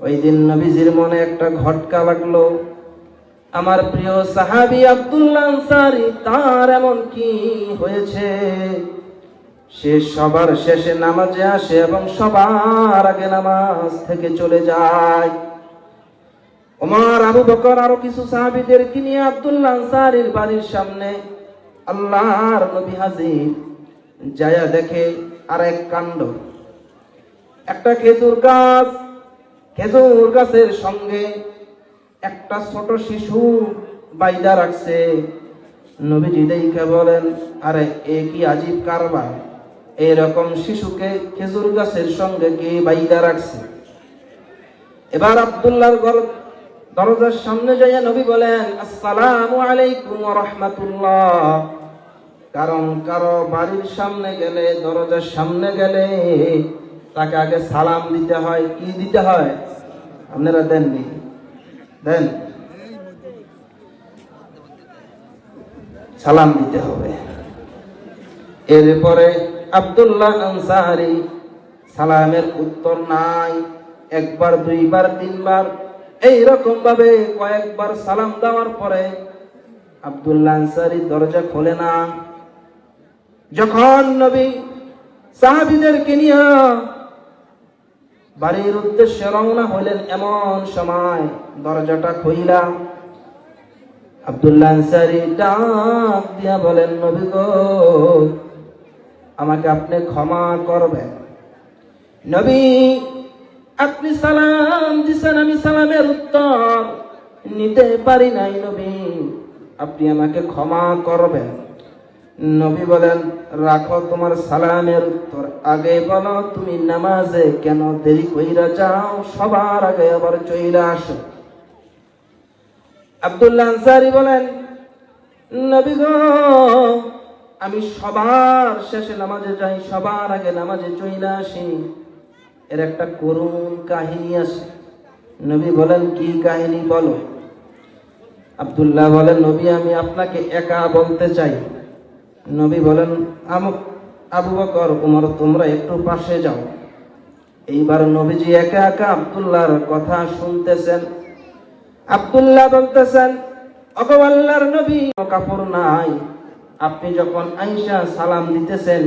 ওই দিন নবীজির মনে একটা ঘটকা লাগল। আমার প্রিয় সাহাবি আব্দুল্লাহ আনসারি তার এমন কি হয়েছে? সে সবার শেষে নামাজে আসে এবং সবার আগে নামাজ থেকে চলে যায়। ওমর, আবু বকর আরও কিছু সাহাবীদেরকে নিয়ে আব্দুল্লাহ আনসারির বাড়ির সামনে আল্লাহর নবী হাজির। যায়া দেখে আর এক কাণ্ড। একটা খেজুর গাছ খেজুর গাছের সঙ্গে একটা ছোট শিশু বাইদা রাখছে। নবীজি দেখে বলেন, আরে, এ কি আজীব কারবার? এরকম শিশুকে খেজুর গাছের সঙ্গে কে বাইদা রাখছে? এবার আব্দুল্লাহর ঘর দরজার সামনে যাইয়া নবী বলেন, আসসালামু আলাইকুম রাহমাতুল্লাহ। কারণ কারও বাড়ির সামনে গেলে, দরজার সামনে গেলে তাকে আগে সালাম দিতে হয়, কি দিতে হয়? আপনারা দেননি। দেন। সালাম দিতে হবে। এরপরে আব্দুল্লাহ সালামের উত্তর নাই। একবার, দুইবার, তিনবার। এইরকম ভাবে কয়েকবার সালাম দেওয়ার পরে আব্দুল্লাহ আনসারি দরজা খোলে না। যখন নবী সাহাবিদেরকে নিয়ে বাড়ির উদ্দেশ্যে রওনা হইলেন এমন সময় দরজাটা খুইলা। আব্দুল্লাহ আনসারি ডাক দিয়া বলেন, নবী গো, আমাকে আপনি ক্ষমা করবেন। নবী, আপনি সালাম দিছেন, আমি সালামের উত্তর নিতে পারি নাই নবী। আপনি আমাকে ক্ষমা করবেন। নবী বলেন, রাখো তোমার সালামের উত্তর। আগে বলো, তুমি নামাজে কেন দেরি কইরা যাও? সবার আগে আবার চইলা আসো। আব্দুল্লাহ আনসারি বলেন, নবী গো, আমি সবার শেষে নামাজে যাই, সবার আগে নামাজে চইলা আসি। এর একটা করুণ কাহিনী আছে। নবী বলেন, কি কাহিনী বলো? আব্দুল্লাহ বলেন, নবী, আমি আপনাকে একা বলতে চাই। নবী বলেন আমক আবু বকর, উমর, তোমরা একটু পাশে যাও। এইবার নবীজি একা একা আব্দুল্লাহর কথা শুনতেছেন। আব্দুল্লাহ বলতেছেন অগো আল্লাহর নবী কাপড় নাই। আপনি যখন আইসা সালাম দিতেছেন,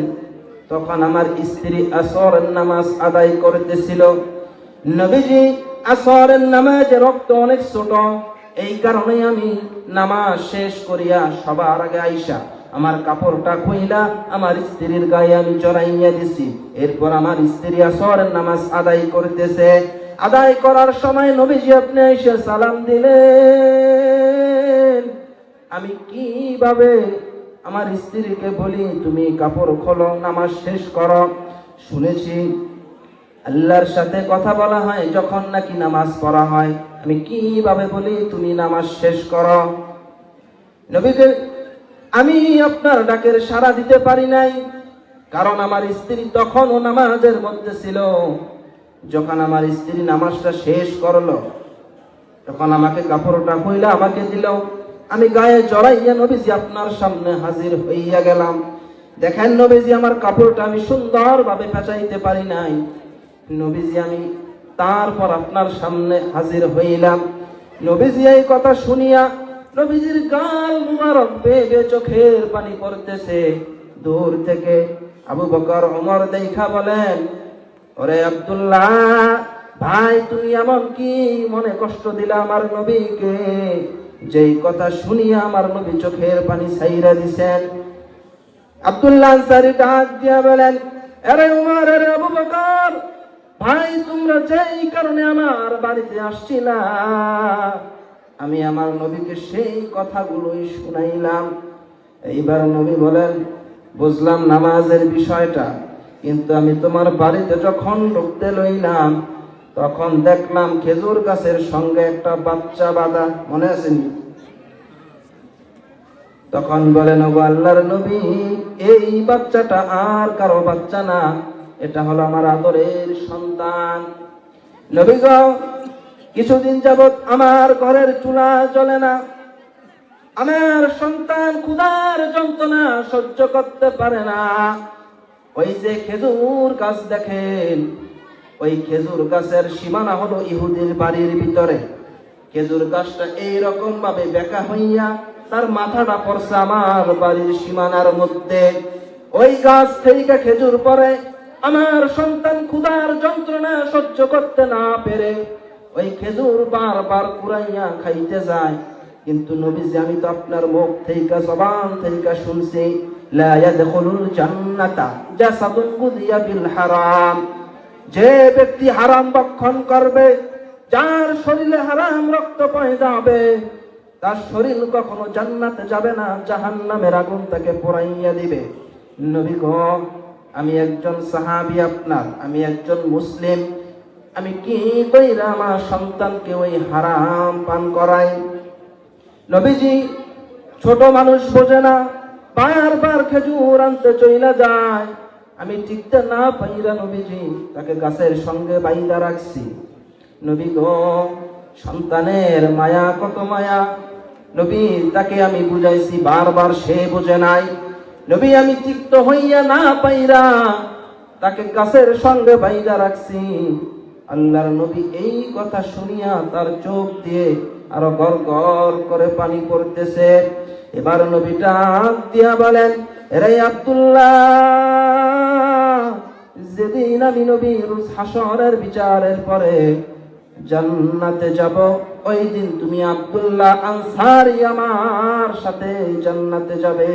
তখন আমার স্ত্রী আসরের নামাজ আদায় করতেছিল। নবীজি, আসরের নামাজে রক্ত অনেক ছোট। এই কারণে আমি নামাজ শেষ করিয়া সবার আগে আইসা আমার কাপড়টা খুইলা আমার স্ত্রীর গায়ে আমি চড়াইয়া দিছি। এরপর আমার স্ত্রী আসরের নামাজ আদায় করতেছে। আদায় করার সময় নবীজি আপনি এসে সালাম দিলেন। আমি কীভাবে আমার স্ত্রীকে বলি, তুমি কাপড় খোলো, নামাজ শেষ করো। শুনেছি আল্লাহর সাথে কথা বলা হয়, যখন নাকি নামাজ পড়া হয়। আমি কীভাবে বলি, তুমি নামাজ শেষ করো? নবীকে আমি আপনার ডাকের সাড়া দিতে পারি নাই। কারণ আমার স্ত্রী তখনও নামাজের মধ্যে ছিল। যখন আমার স্ত্রী নামাজটা শেষ করল, তখন আমাকে কাপড়টা হইলা আমাকে দিল। আমি গায়ে জড়াইয়া নবীজি আপনার সামনে হাজির হইয়া গেলাম। দেখেন নবীজি, আমার কাপড়টা আমি সুন্দরভাবে পেঁচাইতে পারি নাই। নবীজি, আমি তারপর আপনার সামনে হাজির হইলাম। নবীজি এই কথা শুনিয়া নবীজির গাল মুবারক বেগে চোখের পানি পড়তেছে। দূর থেকে আবু বকর ওমর দেখা বলেন, ওরে আব্দুল্লাহ, ভাই, তুমি এমন কি মনে কষ্ট দিলা আমার নবীকে? যেই কথা শুনিয়া আমার নবী চোখের পানি সাইরা দিছেন। আব্দুল্লাহ আনসারি ডাক দিয়া বলেন, আরে উমর আরে আবু বকর, ভাই, তোমরা যেই কারণে আমার বাড়িতে আসছিলা আমি আমার নবীকে সেই কথাগুলোই শুনাইলাম। এইবার নবী বলেন, বুঝলাম নামাজের বিষয়টা, কিন্তু আমি তোমার বাড়িতে যখন ঢুকতে লইলাম, তখন দেখলাম খেজুর গাছের সঙ্গে একটা বাচ্চা বাঁধা, মনে আসেনি তখন বলেন আল্লাহর নবী, এই বাচ্চাটা আর কারও বাচ্চা না, এটা হলো আমার আদরের সন্তান। নবী কিছুদিন যাবৎ আমার ঘরের চুলা জ্বলে না। আমার সন্তান ক্ষুধার যন্ত্রণা সহ্য করতে পারে না। ওই যে খেজুর গাছ দেখেন, ওই খেজুর গাছের সীমানা হলো ইহুদির বাড়ির ভিতরে। খেজুর গাছটা এইরকম ভাবে বেকা হইয়া তার মাথাটা পড়ছে আমার বাড়ির সীমানার মধ্যে। ওই গাছ থেকে খেজুর পরে আমার সন্তান ক্ষুধার যন্ত্রণা সহ্য করতে না পেরে ওই খেজুর বারবার কুড়াইয়া খাইতে যায়। কিন্তু নবীজি, আমি তো আপনার মুখ থেকে, জবান থেকে শুনছি বিল হারাম। যে ব্যক্তি হারাম ভক্ষণ করবে, যার শরীরে হারাম রক্ত পয়দা হবে তার শরীর কখনো জান্নাতে যাবে না, জাহান্নামের আগুন তাকে পোড়াইয়া দিবে। নবী গো, আমি একজন সাহাবি আপনার, আমি একজন মুসলিম। আমি কি কইরা আমার সন্তানকে ওই হারাম পান করাই? নবীজি, ছোট মানুষ বোঝে না, বারবার খেজুর আনতে চইলা যায়। আমি টিকতে না পাইরা নবীজি, তাকে গাছের সঙ্গে বাইদা রাখছি। নবী গো, সন্তানের মায়া কত মায়া। নবী, তাকে আমি বুঝাইছি, বারবার সে বোঝে নাই। নবী, আমি তিক্ত হইয়া না পাইরা তাকে গাছের সঙ্গে বাইদা রাখছি। আল্লাহর নবী এই কথা শুনিয়া তার চোখ দিয়ে আরও গর গর করে পানি পড়তেছে। এবার নবী ডাক দিয়া বলেন এরাই আব্দুল্লাহ, যেদিন আমি নবীর হাসরের বিচারের পরে জান্নাতে যাব, ওই দিন তুমি আব্দুল্লাহ আনসারি আমার সাথে জান্নাতে যাবে।